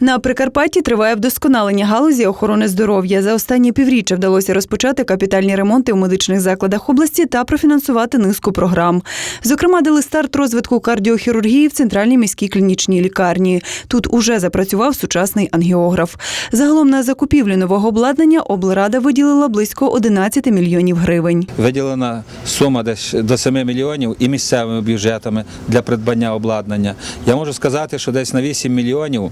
На Прикарпатті триває вдосконалення галузі охорони здоров'я. За останні півріччя вдалося розпочати капітальні ремонти у медичних закладах області та профінансувати низку програм. Зокрема, дали старт розвитку кардіохірургії в центральній міській клінічній лікарні. Тут уже запрацював сучасний ангіограф. Загалом на закупівлю нового обладнання облрада виділила близько 11 мільйонів гривень. Виділена сума десь до 7 мільйонів і місцевими бюджетами для придбання обладнання. Я можу сказати, що десь на 8 мільйонів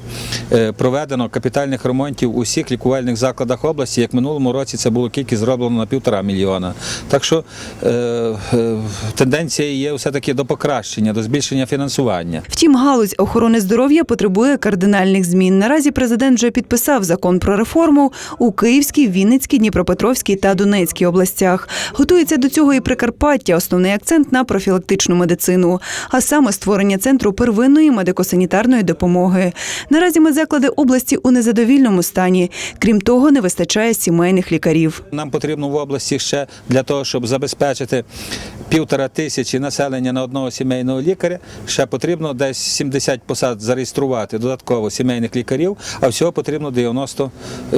е, проведено капітальних ремонтів у всіх лікувальних закладах області. Як минулому році це було кількість зроблено на півтора мільйона. Так що е, е, тенденція є все-таки до покращення, до збільшення фінансування. Втім, галузь охорони здоров'я потребує кардинальних змін. Наразі президент вже підписав закон про реформу у Київській, Вінницькій, Дніпропетровській та Донецькій областях. Готується до цього і Прикарпаття. Основний акцент на профілактичну медицину, а саме створення центру первинної медико-санітарної допомоги. Наразі медзаклади області у незадовільному стані. Крім того, не вистачає сімейних лікарів. Нам потрібно в області ще для того, щоб забезпечити півтора тисячі населення на одного сімейного лікаря. Ще потрібно десь 70 посад зареєструвати додатково сімейних лікарів, а всього потрібно 90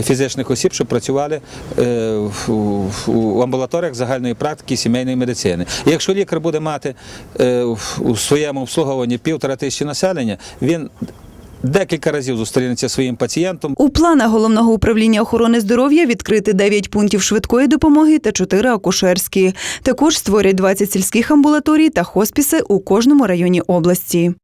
фізичних осіб, щоб працювали е, в- амбулаторіях загальної практики сімейної медицини. Якщо лікар буде мати е, у своєму обслуговуванні півтора тисячі населення, він декілька разів зустрінеться своїм пацієнтом. У планах головного управління охорони здоров'я відкрити 9 пунктів швидкої допомоги та 4 акушерські. Також створять 20 сільських амбулаторій та хоспіси у кожному районі області.